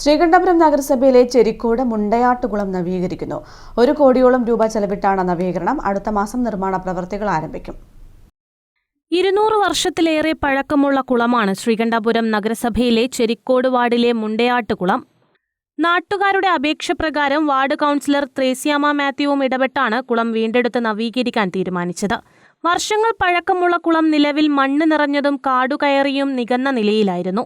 ശ്രീകണ്ഠപുരം നഗരസഭയിലെ ചെരിക്കോട് മുണ്ടയാട്ടുകുളം നവീകരിക്കുന്നു. ഒരു കോടിയോളം രൂപ ചെലവിട്ടാണ് നവീകരണം. അടുത്ത മാസം നിർമ്മാണ പ്രവൃത്തികൾ ആരംഭിക്കും. ഇരുന്നൂറ് വർഷത്തിലേറെ പഴക്കമുള്ള കുളമാണ് ശ്രീകണ്ഠപുരം നഗരസഭയിലെ ചെരിക്കോട് വാർഡിലെ മുണ്ടയാട്ടുകുളം. നാട്ടുകാരുടെ അപേക്ഷ പ്രകാരം വാർഡ് കൗൺസിലർ ത്രേസ്യാമ മാത്യുവും ഇടപെട്ടാണ് കുളം വീണ്ടെടുത്ത് നവീകരിക്കാൻ തീരുമാനിച്ചത്. വർഷങ്ങൾ പഴക്കമുള്ള കുളം നിലവിൽ മണ്ണ് നിറഞ്ഞതും കാടുകയറിയും നികന്ന നിലയിലായിരുന്നു.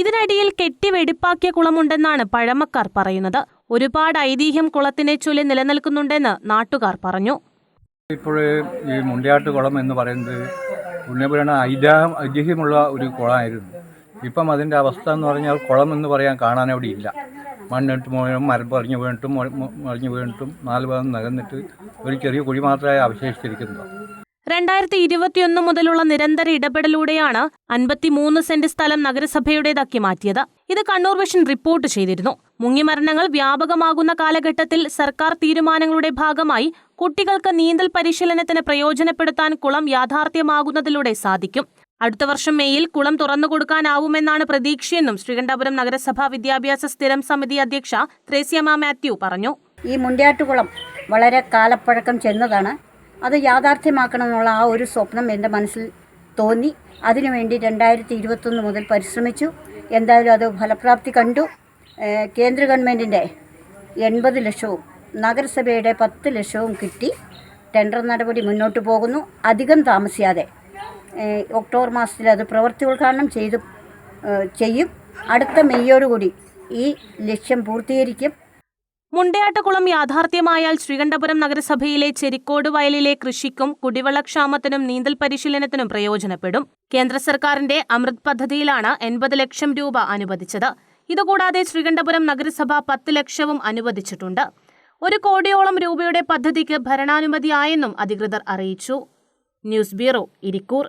ഇതിനടിയിൽ കെട്ടി വെടിപ്പാക്കിയ കുളമുണ്ടെന്നാണ് പഴമക്കാർ പറയുന്നത്. ഒരുപാട് ഐതിഹ്യം കുളത്തിനെ ചൊല്ലി നിലനിൽക്കുന്നുണ്ടെന്ന് നാട്ടുകാർ പറഞ്ഞു. ഇപ്പോൾ ഈ മുണ്ടിയാട്ട് കുളം എന്ന് പറയുന്നത് പുണ്യപുരാണ ഐതിഹ്യം ഐതിഹ്യമുള്ള ഒരു കുളമായിരുന്നു. ഇപ്പം അതിന്റെ അവസ്ഥ എന്ന് പറഞ്ഞാൽ കുളം എന്ന് പറയാൻ കാണാൻ അവിടെ ഇല്ല. മണ്ണിട്ട് മുഴുവൻ മരം പറഞ്ഞു വീണിട്ടും മറിഞ്ഞു വീണിട്ടും നാല് ഭാഗം നകന്നിട്ട് ഒരു ചെറിയ കുഴി മാത്രമേ അവശേഷിച്ചിരിക്കുന്നത് രണ്ടായിരത്തി ഇരുപത്തിയൊന്ന് മുതലുള്ള നിരന്തര ഇടപെടലൂടെയാണ് അൻപത്തിമൂന്ന് സെന്റ് സ്ഥലം നഗരസഭയുടേതാക്കി മാറ്റിയത്. ഇത് കണ്ണൂർ വിഷൻ റിപ്പോർട്ട് ചെയ്തിരുന്നു. മുങ്ങിമരണങ്ങൾ വ്യാപകമാകുന്ന കാലഘട്ടത്തിൽ സർക്കാർ തീരുമാനങ്ങളുടെ ഭാഗമായി കുട്ടികൾക്ക് നീന്തൽ പരിശീലനത്തിന് പ്രയോജനപ്പെടുത്താൻ കുളം യാഥാർത്ഥ്യമാകുന്നതിലൂടെ സാധിക്കും. അടുത്ത വർഷം മേയിൽ കുളം തുറന്നു കൊടുക്കാനാവുമെന്നാണ് പ്രതീക്ഷയെന്നും ശ്രീകണ്ഠപുരം നഗരസഭാ വിദ്യാഭ്യാസ സ്ഥിരം സമിതി അധ്യക്ഷ ത്രേസ്യമ്മ മാത്യു പറഞ്ഞു. ഈ മുണ്ടിയാട്ടുകുളം വളരെ കാലപ്പഴക്കം ചെന്നതാണ്. അത് യാഥാർത്ഥ്യമാക്കണമെന്നുള്ള ആ ഒരു സ്വപ്നം എന്റെ മനസ്സിൽ തോന്നി. അതിനുവേണ്ടി രണ്ടായിരത്തി ഇരുപത്തൊന്ന് മുതൽ പരിശ്രമിച്ചു. എന്തായാലും അത് ഫലപ്രാപ്തി കണ്ടു. കേന്ദ്ര ഗവൺമെന്റിന്റെ എൺപത് ലക്ഷവും നഗരസഭയുടെ പത്ത് ലക്ഷവും കിട്ടി. ടെൻഡർ നടപടി മുന്നോട്ട് പോകുന്നു. അധികം താമസിയാതെ. ഒക്ടോബർ മാസത്തിൽ അത് പ്രവൃത്തി ഉദ്ഘാടനം ചെയ്തു ചെയ്യും. അടുത്ത മെയ്യോടുകൂടി ഈ ലക്ഷ്യം പൂർത്തീകരിക്കും. മുണ്ടയാട്ടുകുളം യാഥാർത്ഥ്യമായാൽ ശ്രീകണ്ഠപുരം നഗരസഭയിലെ ചെരിക്കോട് വയലിലെ കൃഷിക്കും കുടിവെള്ളക്ഷാമത്തിനും നീന്തൽ പരിശീലനത്തിനും പ്രയോജനപ്പെടും. കേന്ദ്ര സർക്കാരിന്റെ അമൃത് പദ്ധതിയിലാണ് എൺപത് ലക്ഷം രൂപ അനുവദിച്ചത്. ഇതുകൂടാതെ ശ്രീകണ്ഠപുരം നഗരസഭ പത്ത് ലക്ഷവും അനുവദിച്ചിട്ടുണ്ട്. ഒരു കോടിയോളം രൂപയുടെ പദ്ധതിക്ക് ഭരണാനുമതിയായെന്നും അധികൃതർ അറിയിച്ചു. News bureau Irikkur.